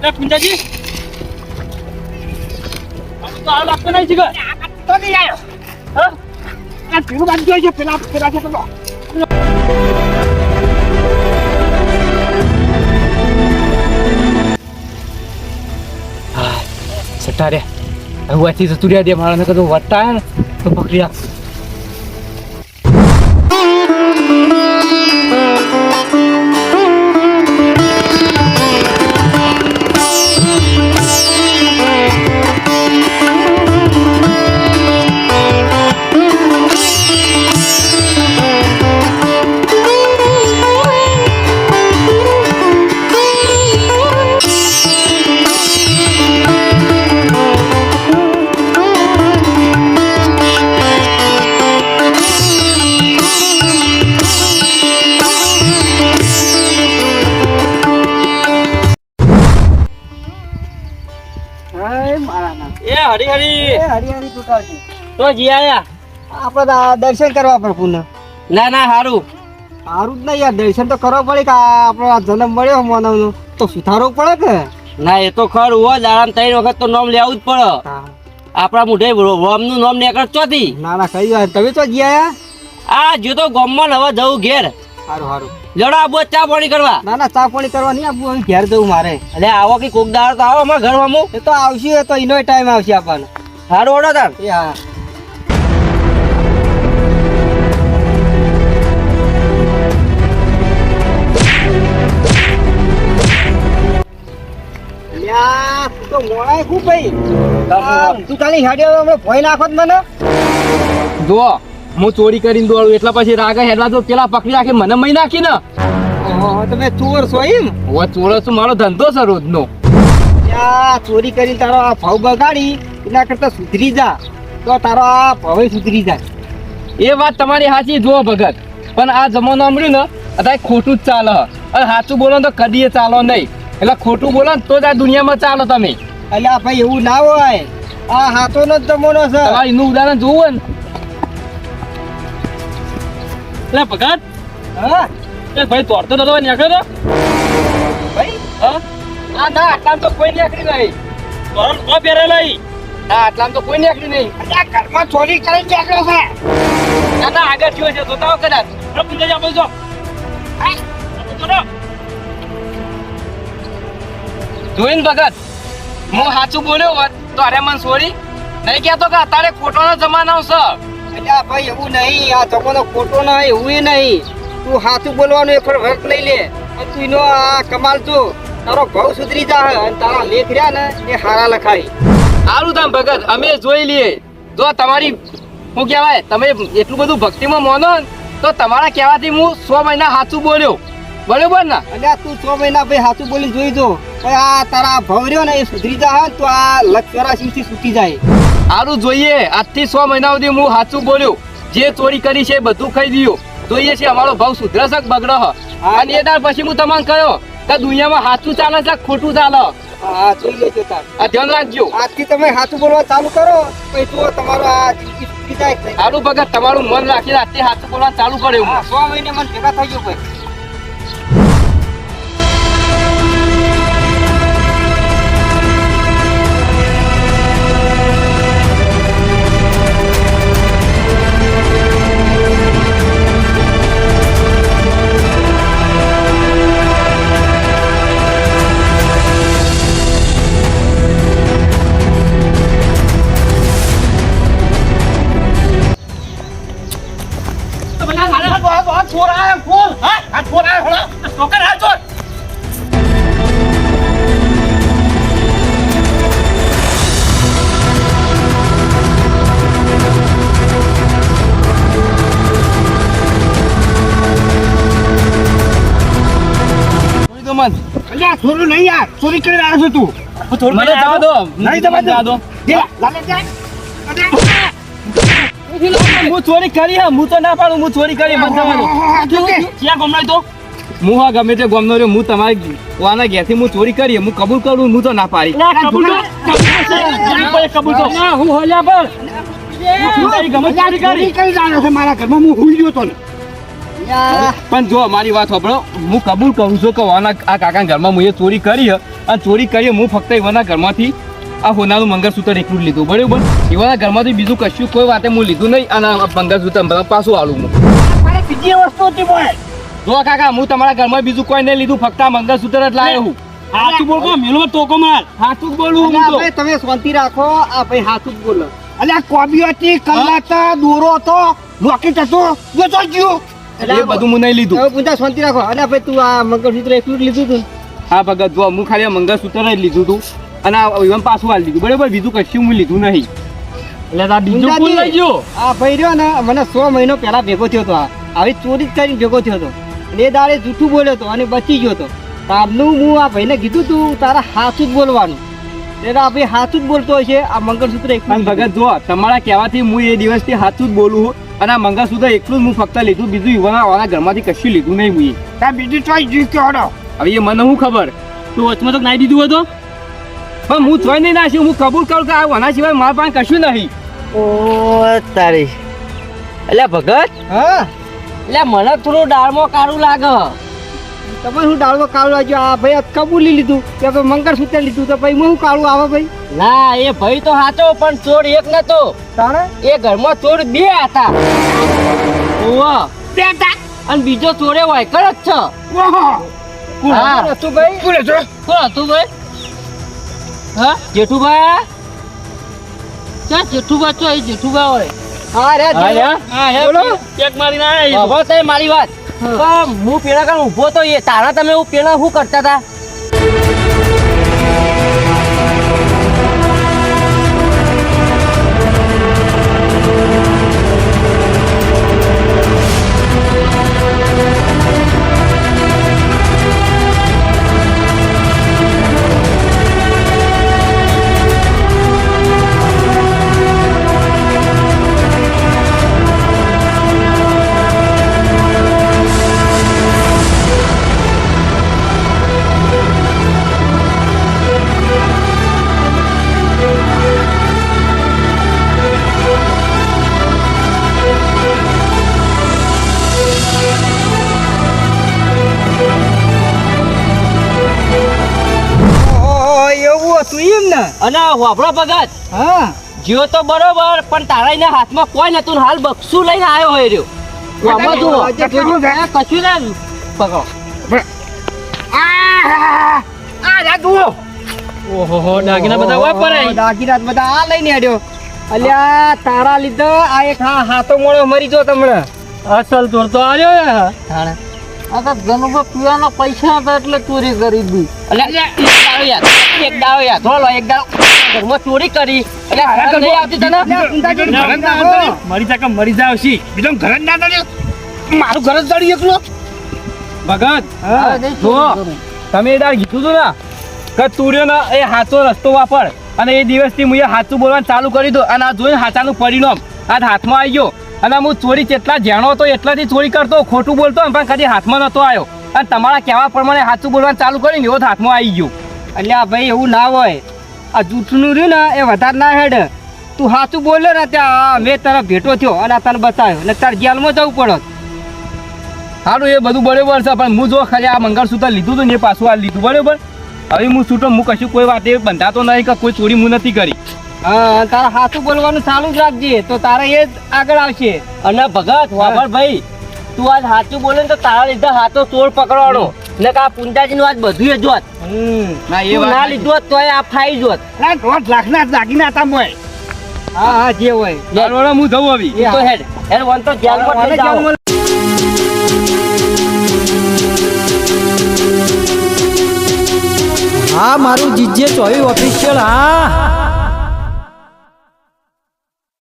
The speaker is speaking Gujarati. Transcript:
સમજાજી તો આ લાગતો નહીં જીગર. તો નહીં આવ્યો હા? આ પેલું બાંધી છે, પેલા પેલા છે પેલો રે. હવે અહીંથી જતું દે મારા કદું વધતા ને, તો પકડી રાખ એ હરી હરી એ હરિયાળી તો જી આયા. આપણે દર્શન કરવા પડે પુનઃ ના ના હારું. સારું જ નહીં યાર દર્શન તો કરવા પડે કે આપણો આ જન્મ મળ્યો માનવનો. તો સુધારવું પડે કે? ના એ તો ખરું હો આરામ ત્રણ વખત તો નામ લેવું જ પડે. આપણા મોઢે રોમનું નામ નીકળ ચોથી. ના ના કઈ તમે તો ગયા આ જો તો ગોમમાં હવે જવું ઘેર. સારું સારું લડો આબુ ચા પાણી કરવા. ના ના ચા પાણી કરવા નહીં આબુ ઘેર જવું મારે. એટલે આવો કે કોક દાડો તો આવો અમારા ઘરમાં હું એ તો આવશે એ તો એનો ટાઈમ આવશે આપણને. સારું ઓડો તાર એ હા. તો મોડાય ખૂબ ભાઈ? તું ખાલી હેડ્યો હમણાં ભોય નાખો જ મને. જો હું ચોરી કરીને દોડું એટલા પછી રાગે હેડવા તો પેલા પકડી રાખી મને મહી નાખી ને. તમે ચોર છો એમ? હવે ચોરસ મારો ધંધો છે રોજનો. ચોરી કરીને તારો આ ભાવ બગાડી એના કરતા સુધરી જા. તો તારો આ ભાવે સુધરી જાય. એ વાત તમારી સાચી જો ભગત. પણ આ જમાનો મળ્યું ને અત્યારે ખોટું જ ચાલે અને સાચું બોલો તો કદી ચાલો નહીં. એટલે ખોટું બોલો ને તો જ આ દુનિયામાં ચાલો તમે. અલ્યા ભાઈ એવું ના હોય. આ હાથોનો જ જમાનો છે. એનું ઉદાહરણ જોવું ને? એટલે ભગત. હા? એ ભાઈ તોડતો નતો નીકળ્યો ભાઈ? હા? ના ના આટલામાં તો કોઈ નીકળી નહીં. તોરણ કો પહેરે લઈ. ના આટલામાં તો કોઈ નીકળી નહીં. આ ઘરમાં ચોરી કરી નીકળ્યો છે. ના ના આગળ થયો છે જોતા હો કદાચ. અરે પૂજા જા બોલજો જોઈન ભગત હું સાચું બોલ્યો હોત તો અરે મન સોરી. નહીં કહેતો કે અત્યારે ખોટોનો જમાનો છે અલ્યા ભાઈ, એવું નહીં, આ જમાનો ખોટો ના એવું નહીં. તું સાચું બોલવાનું એક વર્ક લઈ લે. તું આ કમાલ જો. તારો ભાવ સુધરી જા અને તારા લેખ રહ્યા ને એ હારા લખાય. સારું તમે ભગત, અમે જોઈ લઈએ. જો તમારી શું કહેવાય, તમે એટલું બધું ભક્તિમાં માનો તો તમારા કહેવાથી હું સો મહિના સાચું બોલ્યો. બરોબર ને? અલ્યા, તું છ મહિના ભાઈ સાચું બોલી જોઈ જો. આ તારા ભવર્યો ને એ સુધરી જા તો આ લક્ષ સિંહથી થી જાય. સારું જોઈએ આજથી સો મહિના સુધી હું સાચું બોલ્યું. જે ચોરી કરી છે એ બધું ખાઈ દીધું જોઈએ છે અમારો ભાવ સુધરશે બગડો. અને એ તાર પછી હું તમને કહ્યો કે દુનિયામાં સાચું ચાલે છે ખોટું ચાલે? હા ધ્યાન રાખજો. આજથી તમે સાચું બોલવા ચાલુ કરો તમારો આ. સારું ભગત તમારું મન રાખીને આજથી સાચું બોલવા ચાલુ કર્યું. સો મહિને મને ભેગા થઈ ગયું ભાઈ. ચોરું નહીં યાર ચોરી કરી આવ્યો છું તું. મને જવા દો. નહીં જવા દો. હું ચોરી કરી હા હું તો ના પાડું હું ચોરી કરી મને તમારું. ક્યાં ગમનાય તો? હું હા ગમે તે ગમનો રહ્યો હું તમારી વાના ઘેરથી હું ચોરી કરી હું કબૂલ કરું હું તો ના પાડી. કબૂલ તો હું હોલ્યા પર. હું તારી ગમે ચોરી કરી. કઈ કરી છે મારા ઘરમાં હું હુઈ ગયો તો ને. પણ જો મારી વાત સાંભળો હું કબૂલ કહું છું કે વાના આ કાકા ઘરમાં હું એ ચોરી કરી અને ચોરી કરી હું ફક્ત એવાના ઘરમાંથી આ હોનાનું મંગળસૂત્ર એકલું લીધું. બરાબર? એવાના ઘરમાંથી બીજું કશું કોઈ વાતે હું લીધું નહીં અને મંગળસૂત્ર પાછું આલું હું. બીજી વસ્તુ હતી જો કાકા હું તમારા ઘરમાં બીજું કોઈ નહીં લીધું ફક્ત આ મંગળસૂત્ર જ લાવ્યો હું. હાથું બોલ કો મેલો તોકો માર? હાથું બોલું હું તો. તમે શાંતિ રાખો. આ ભાઈ હાથું જ બોલો. અલ્યા કોબી હતી કલ્લા દોરો હતો. લોકેટ હતો. વેચો ગયો એ બધું હું નહીં લીધું. હવે પૂજા શાંતિ રાખો. અલ્યા ભાઈ તું આ મંગળસૂત્ર એકલું લીધું તું. હા ભગત જો હું ખાલી આ મંગળસૂત્ર જ લીધું તું. અને આ પાછું હાલ દીધું. બરાબર? બીજું કશું હું લીધું નહીં. એટલે આ બીજું કોણ લઈ ગયો. આ ભાઈ રહ્યો ને મને સો મહિનો પહેલા ભેગો થયો હતો આવી ચોરી જ કરીને ભેગો થયો હતો એ દાડે જૂઠું બોલ્યો હતો અને બચી ગયો હતો તારનું હું આ ભાઈને કીધું તું તારા હાથું જ બોલવાનું. એટલે આ ભાઈ હાથું જ બોલતો હોય છે આ મંગળસૂત્ર એક ભગત જો તમારા કહેવાથી હું એ દિવસથી સાચું જ બોલું છું અને આ મંગળસૂત્ર એકલું જ હું ફક્ત લીધું બીજું યુવાના વાળા ઘરમાંથી કશું લીધું નહીં હું ત્યાં બીજું ચોઈ જી કે હડો હવે એ મને હું ખબર? તું વચમાં તો નાઈ દીધું હતો પણ હું થોડી નહીં નાખ્યું હું કબૂલ કરું કે આ વાના સિવાય મારા પાસે કશું નહીં. ઓ તારી. એટલે ભગત? હા? એટલે મને થોડું ડાળમાં કાળું લાગે. તમે શું ડાળવો કાળું આવ્યો આ ભાઈ કબૂલી લીધું. કે ભાઈ મંગળસૂત્ર લીધું. તો ભાઈ હું કાળું આવે ભાઈ? ના એ ભાઈ તો હાચો પણ ચોર એક નતો. તારે એ ઘરમાં ચોર બે હતા. ઓવા બે તા અને બીજો ચોરે વાયકર જ છે. ઓહો. હા. હતું ભાઈ? કોણ હતું? કોણ હતું ભાઈ? હા? જેઠુભાઈ ક્યાં જેઠુભા છો? એ જેઠુભા હોય. હા રે હા રે. હા હે બોલો. ચેક મારીને આયા હવે તે મારી વાત. પણ હું પેલા કાલ ઊભો તો એ તારા તમે હું પેલા શું કરતા હતા? અને વાપરો ભગત હા જીઓ તો બરોબર પણ તારા એના હાથમાં કોઈ નતું હાલ બક્ષું લઈને આવ્યો હોય રહ્યો આમાં જુઓ આ કશું ના પકડો આ આ જા જુઓ ઓહો દાગીના ઓહો, દાગીના બધા આ લઈને આડ્યો અલ્યા તારા લીધે આ એક હા હાથો મોળો મરી જો તમને અસલ ચોર તો આવ્યો આ ગનુભા પીવાના પૈસા હતા એટલે ચોરી કરી દી એટલે એક દાડો યાર થોડો એક દાડો. ઘરમાં ચોરી કરી. એટલે ઘરે નહીં આવતી તને? જ મરી જા કે મરી જાવ છી બીજો ઘર ના દડ્યો મારું ઘર જ દડી એકલો ભગત જો તમે એ કીધું હતું ને કે તુર્યો ને એ હાચો રસ્તો વાપર. અને એ દિવસથી હું એ હાચું બોલવાનું ચાલુ કરી દો. અને આ જોઈને હાચાનું પરિણામ આજ હાથમાં આવી ગયો. અને હું ચોરી જેટલા જાણો હતો એટલાથી ચોરી કરતો, ખોટું બોલતો પણ કદી હાથમાં નહોતો આવ્યો. અને તમારા કહેવા પ્રમાણે સાચું બોલવાનું ચાલુ કરીને એવો હાથમાં આવી ગયો. આ ભાઈ એવું ના હોય. આ જૂઠનું રહ્યું ને, એ વધારે ના હેડ. તું સાચું બોલ્યો ને ત્યાં મેં તારા ભેટો થયો અને આ તને બતાવ્યો. ને તારે જેલમાં જવું પડત સારું એ બધું બરોબર છે, પણ હું જો ખાલી આ મંગળસૂત્ર લીધું હતું ને એ પાછું આ લીધું, બરોબર? હવે હું છૂટો, હું કશું કોઈ વાત એ બંધાતો નહીં કે કોઈ ચોરી હું નથી કરી. હા તારા હાથું બોલવાનું ચાલુ જ રાખજે તો તારે એ જ આગળ આવશે. અને ભગત વાપર ભાઈ તું આજ હાથું બોલે ને તો તારા લીધે હાથો ચોર પકડવાનો. ને કે આ પુંજાજી નું આજ બધું એ જોત. હમ ના ના. લીધું હોત તોય આ ફાઈ જોત. ના દોઢ લાખના દાગીના હતા મોય. હા હા જે હોય. હું જવું આવી. તું તો હેડ. હેડ વન તો જેલમાં પર જાઓ. હા મારું જીજે ચોવી ઓફિશિયલ હા.